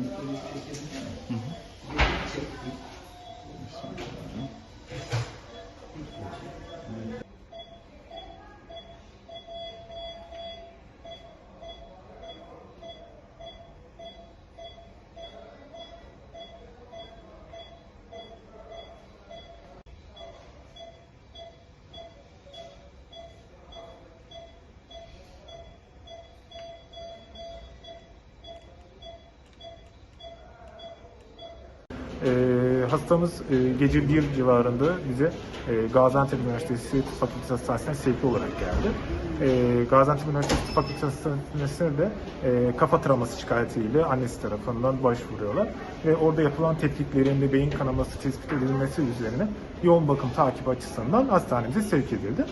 Ee, hastamız e, gece 1 civarında bize e, Gaziantep Üniversitesi Tıp Fakültesi Hastanesi'ne sevkli olarak geldi. E, Gaziantep Üniversitesi Tıp Fakültesi Hastanesi'ne de e, kafa travması şikayetiyle annesi tarafından başvuruyorlar. Ve orada yapılan tetkiklerinde beyin kanaması tespit edilmesi üzerine yoğun bakım takip açısından hastanemize sevk edildi.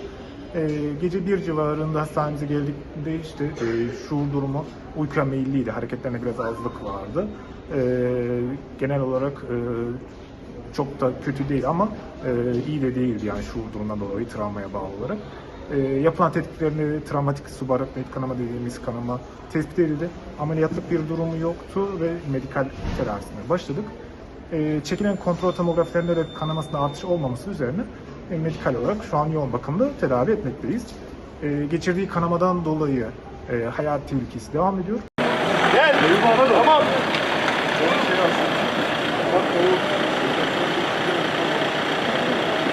E, gece 1 civarında hastanemize geldiğinde işte e, şuur durumu uykuya meyilliydi. Hareketlerine biraz azlık vardı. E, genel olarak e, çok da kötü değil ama e, iyi de değildi yani şuur durumundan dolayı travmaya bağlı olarak. E, yapılan tetkiklerinde travmatik subarachnoid kanama dediğimiz kanama tespit edildi. Ameliyatlık bir durumu yoktu ve medikal tedavisine başladık. E, çekilen kontrol tomografilerinde de kanamasında artış olmaması üzerine e, medikal olarak şu an yoğun bakımda tedavi etmekteyiz. E, geçirdiği kanamadan dolayı e, hayat tehlikesi devam ediyor.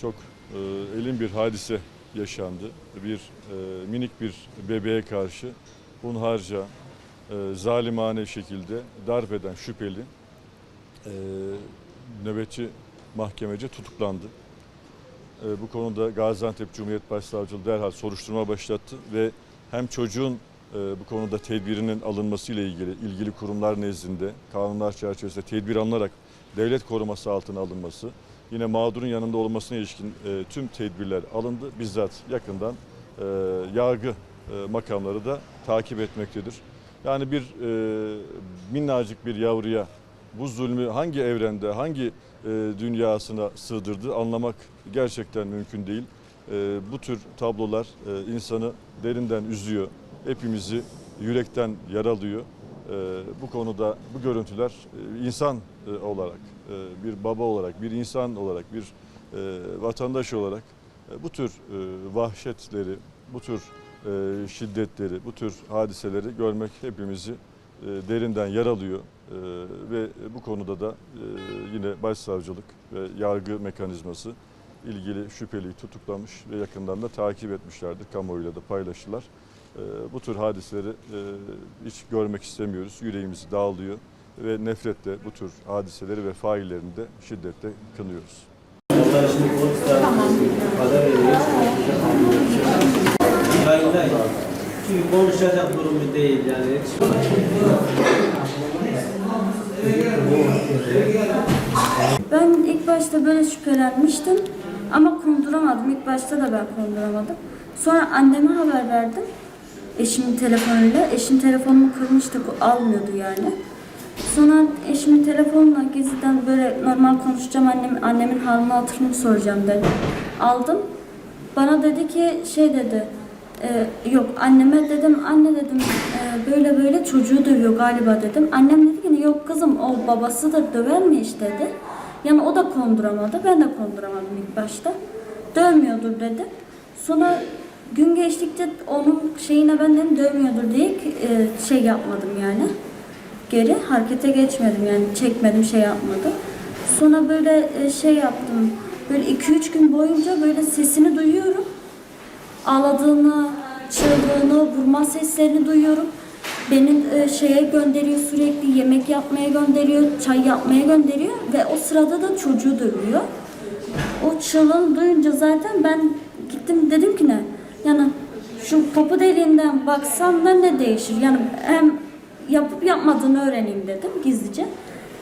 Çok e, elin bir hadise yaşandı. Bir e, minik bir bebeğe karşı hunharca, e, zalimane şekilde darp eden şüpheli e, nöbetçi mahkemece tutuklandı. E, bu konuda Gaziantep Cumhuriyet Başsavcılığı derhal soruşturma başlattı ve hem çocuğun e, bu konuda tedbirinin alınması ile ilgili ilgili kurumlar nezdinde kanunlar çerçevesinde tedbir alınarak devlet koruması altına alınması, yine mağdurun yanında olmasına ilişkin e, tüm tedbirler alındı. Bizzat yakından e, yargı e, makamları da takip etmektedir. Yani bir e, minnacık bir yavruya bu zulmü hangi evrende, hangi e, dünyasına sığdırdı anlamak gerçekten mümkün değil. E, bu tür tablolar e, insanı derinden üzüyor, hepimizi yürekten yaralıyor. E, bu konuda bu görüntüler e, insan e, olarak, e, bir baba olarak, bir insan olarak, bir vatandaş olarak bu tür vahşetleri, bu tür şiddetleri, bu tür hadiseleri görmek hepimizi derinden yaralıyor. Ve bu konuda da yine başsavcılık ve yargı mekanizması ilgili şüpheliyi tutuklamış ve yakından da takip etmişlerdir. Kamuoyuyla da paylaştılar. E, bu tür hadiseleri e, hiç görmek istemiyoruz. Yüreğimizi dağılıyor ve nefretle bu tür hadiseleri ve faillerini de şiddetle kınıyoruz. Ben ilk başta böyle şüphelenmiştim ama konduramadım. İlk başta da ben konduramadım. Sonra anneme haber verdim. Eşimin telefonuyla. Eşim telefonumu kırmıştı, almıyordu yani. Sonra eşimin telefonla gizliden böyle normal konuşacağım annem, annemin halini hatırını soracağım dedim. Aldım. Bana dedi ki şey dedi. "E, yok anneme dedim anne dedim "e, böyle böyle çocuğu dövüyor galiba dedim. Annem dedi ki yok kızım o babası da döver mi hiç dedi. Yani o da konduramadı ben de konduramadım ilk başta. Dövmüyordur dedi. Sonra gün geçtikçe onun şeyine ben dedim dövmüyordur diye e, şey yapmadım yani geri harekete geçmedim yani çekmedim şey yapmadım. Sonra böyle e, şey yaptım. Böyle 2-3 gün boyunca böyle sesini duyuyorum. Ağladığını, çığlığını, vurma seslerini duyuyorum. Beni e, şeye gönderiyor sürekli yemek yapmaya gönderiyor, çay yapmaya gönderiyor ve o sırada da çocuğu dövüyor. O çığlığını duyunca zaten ben gittim dedim ki ne? Yani şu kapı deliğinden baksam da ne değişir? Yani hem yapıp yapmadığını öğreneyim dedim gizlice.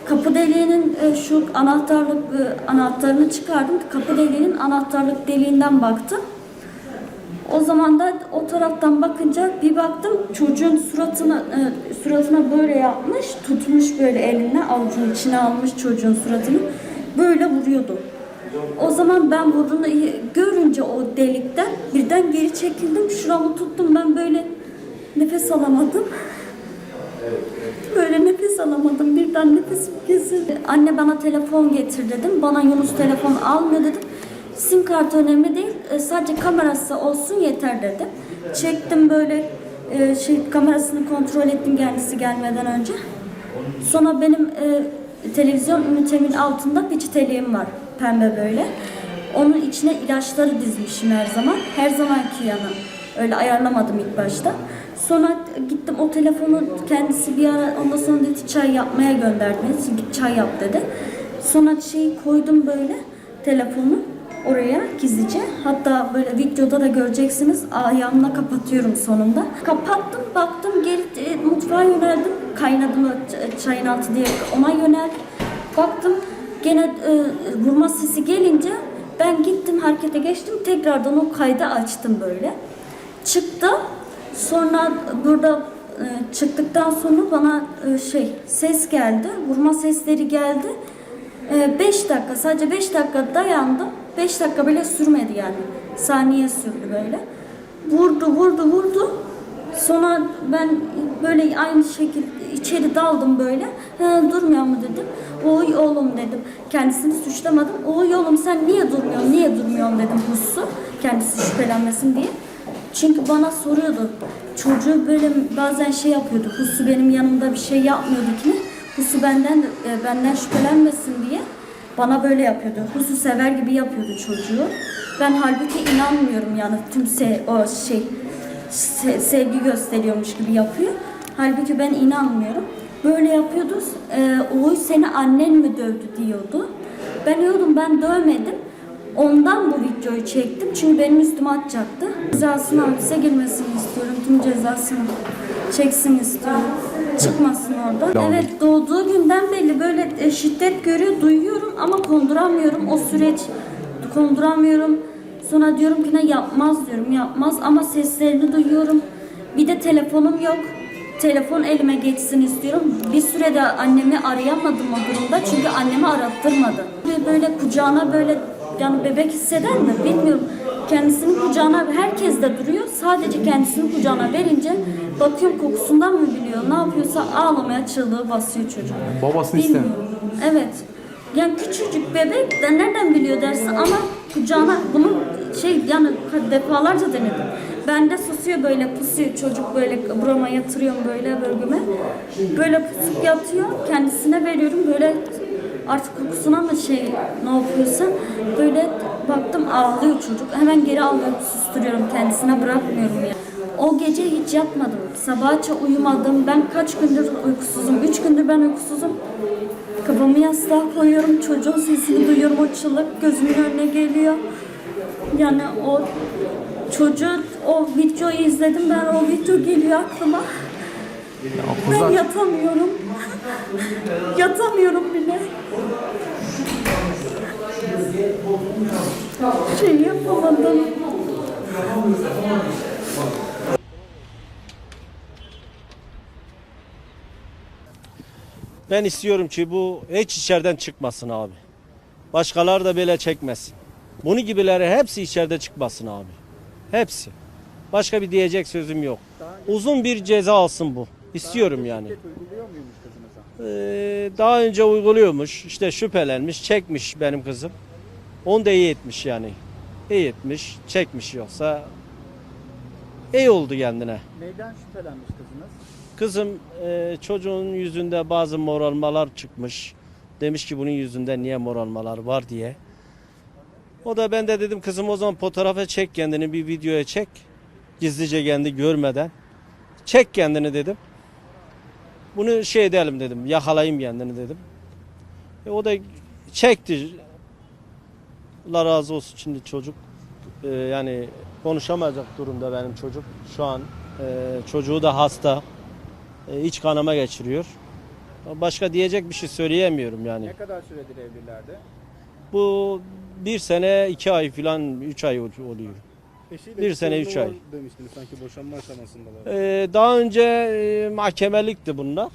Kapı deliğinin e, şu anahtarlık e, anahtarını çıkardım. Kapı deliğinin anahtarlık deliğinden baktım. O zaman da o taraftan bakınca bir baktım çocuğun suratına e, suratına böyle yapmış, tutmuş böyle eline avucunun içine almış çocuğun suratını böyle vuruyordu. O zaman ben vurduğunu görünce o delikten birden geri çekildim. Şuramı tuttum ben böyle nefes alamadım. Böyle nefes alamadım. Birden nefesim kesildi. Anne bana telefon getir dedim. Bana Yunus telefon almıyor dedim. Sim kart önemli değil. e, Sadece kamerası olsun yeter dedim. Çektim böyle e, şey kamerasını kontrol ettim kendisi gelmeden önce. Sonra benim e, televizyon ünitemin altında peçeteliğim var. Pembe böyle. Onun içine ilaçları dizmişim her zaman. Her zamanki yana. Öyle ayarlamadım ilk başta. Sonra gittim o telefonu kendisi bir ara ondan sonra dedi çay yapmaya gönderdi. beni. Git çay yap dedi. Sonra şeyi koydum böyle telefonu oraya gizlice. Hatta böyle videoda da göreceksiniz ayağımla kapatıyorum sonunda. Kapattım baktım geri e, mutfağa yöneldim. Kaynadım o ç- çayın altı diye ona yöneldim. Baktım gene e, vurma sesi gelince ben gittim harekete geçtim tekrardan o kaydı açtım böyle. Çıktı. Sonra burada e, çıktıktan sonra bana e, şey ses geldi. Vurma sesleri geldi. 5 dakika sadece 5 dakika dayandım. 5 dakika bile sürmedi yani. Saniye sürdü böyle. Vurdu vurdu vurdu. Sonra ben böyle aynı şekilde içeri daldım böyle. Durmuyor mu dedim. Oy oğlum dedim. Kendisini suçlamadım. Oy oğlum sen niye durmuyorsun, niye durmuyorsun dedim Hussu. Kendisi şüphelenmesin diye. Çünkü bana soruyordu. Çocuğu böyle bazen şey yapıyordu. Hussu benim yanımda bir şey yapmıyordu ki. Hussu benden e, benden şüphelenmesin diye bana böyle yapıyordu. Hussu sever gibi yapıyordu çocuğu. Ben halbuki inanmıyorum yani tüm se o şey se- sevgi gösteriyormuş gibi yapıyor. Halbuki ben inanmıyorum. Böyle yapıyordu. E, Oy seni annen mi dövdü diyordu. Ben diyordum ben dövmedim. Ondan bu videoyu çektim çünkü benim üstüme atacaktı. Cezasını hapise girmesini istiyorum. Tüm cezasını çeksin istiyorum. Çıkmasın orada. Evet doğduğu günden belli böyle e, şiddet görüyor, duyuyorum ama konduramıyorum. O süreç konduramıyorum. Sonra diyorum ki ne yapmaz diyorum yapmaz ama seslerini duyuyorum. Bir de telefonum yok. Telefon elime geçsin istiyorum. Bir sürede annemi arayamadım o durumda çünkü annemi arattırmadı. Böyle kucağına böyle yani bebek hisseder mi bilmiyorum. Kendisini kucağına herkes de duruyor. Sadece kendisini kucağına verince bakıyorum kokusundan mı biliyor ne yapıyorsa ağlamaya çığlığı basıyor çocuk. Babasını istemiyor. Evet. Yani küçücük bebek de nereden biliyor dersin ama kucağına bunu şey yani defalarca denedim. Bende susuyor böyle pusuyor çocuk böyle burama yatırıyorum böyle bölgeme. Böyle pusuk yatıyor kendisine veriyorum böyle artık kokusuna mı şey ne yapıyorsa böyle baktım ağlıyor çocuk. Hemen geri alıyorum susturuyorum kendisine bırakmıyorum ya. O gece hiç yatmadım. Sabahça uyumadım. Ben kaç gündür uykusuzum. Üç gündür ben uykusuzum. Kafamı yastığa koyuyorum. Çocuğun sesini duyuyorum. O çığlık gözümün önüne geliyor. Yani o çocuğu o videoyu izledim. Ben o video geliyor aklıma. Ben Kızlar yatamıyorum. yatamıyorum bile. Şey yapamadım. Ben istiyorum ki bu hiç içeriden çıkmasın abi. Başkaları da böyle çekmesin. Bunu gibileri hepsi içeride çıkmasın abi. Hepsi. Başka bir diyecek sözüm yok. Uzun bir ceza alsın bu. İstiyorum yani. Ee, daha önce uyguluyormuş. İşte şüphelenmiş, çekmiş benim kızım. Onu da iyi etmiş yani. İyi etmiş, çekmiş yoksa iyi oldu kendine. neyden şüphelenmiş kızınız? Kızım e, çocuğun yüzünde bazı moralmalar çıkmış. Demiş ki bunun yüzünde niye moralmalar var diye. O da ben de dedim kızım o zaman fotoğrafa çek kendini bir videoya çek. Gizlice kendi görmeden. Çek kendini dedim. Bunu şey edelim dedim. Yakalayayım kendini dedim. E, o da çekti. Allah razı olsun şimdi çocuk. e, yani konuşamayacak durumda benim çocuk. Şu an e, çocuğu da hasta. E, iç kanama geçiriyor. Başka diyecek bir şey söyleyemiyorum yani. Ne kadar süredir evlilerdi? Bu bir sene, iki ay falan, üç ay ol- oluyor. Eşiyle Bir sene, üç ay. Demiştiniz sanki boşanma aşamasındalar. Ee, daha önce e, mahkemelikti bunlar.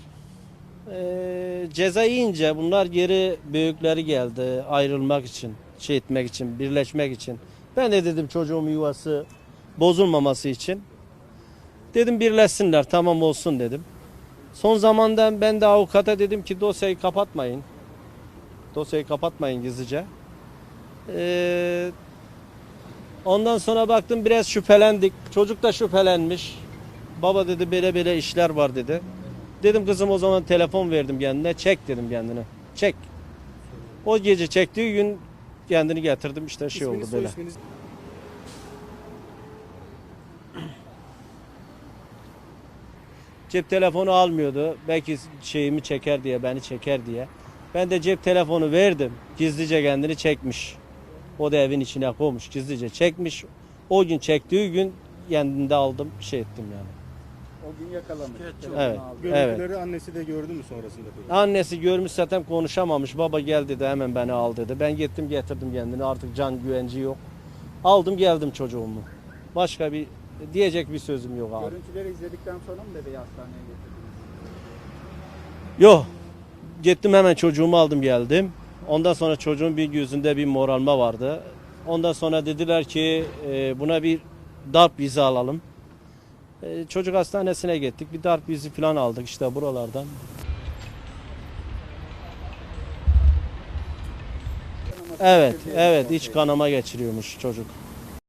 Ee, ceza yiyince bunlar geri büyükleri geldi ayrılmak için, şey etmek için, birleşmek için. Ben de dedim çocuğum yuvası bozulmaması için. Dedim birleşsinler tamam olsun dedim. Son zamanda ben de avukata dedim ki dosyayı kapatmayın. Dosyayı kapatmayın gizlice. Ee, ondan sonra baktım biraz şüphelendik. Çocuk da şüphelenmiş. Baba dedi böyle böyle işler var dedi. Dedim kızım o zaman telefon verdim kendine. Çek dedim kendine. Çek. O gece çektiği gün kendini getirdim işte şey oldu böyle. isminiz? Cep telefonu almıyordu. Belki şeyimi çeker diye, beni çeker diye. Ben de cep telefonu verdim. Gizlice kendini çekmiş. O da evin içine koymuş. Gizlice çekmiş. O gün çektiği gün kendinde aldım, şey ettim yani. O gün yakalamış. telefonu Evet. aldı. Evet. Görüntüleri annesi de gördü mü sonrasında peki? Annesi görmüş zaten konuşamamış. Baba gel dedi hemen beni al dedi. Ben gittim getirdim kendini. Artık can güvenci yok. Aldım geldim çocuğumu. Başka bir diyecek bir sözüm yok abi. Görüntüleri izledikten sonra mı bebeği hastaneye getirdiniz? Yok. Gittim hemen çocuğumu aldım geldim. Ondan sonra çocuğun bir yüzünde bir moralma vardı. Ondan sonra dediler ki e, buna bir darp izi alalım. E, çocuk hastanesine gittik. Bir darp izi falan aldık işte buralardan. Evet, evet iç kanama geçiriyormuş çocuk.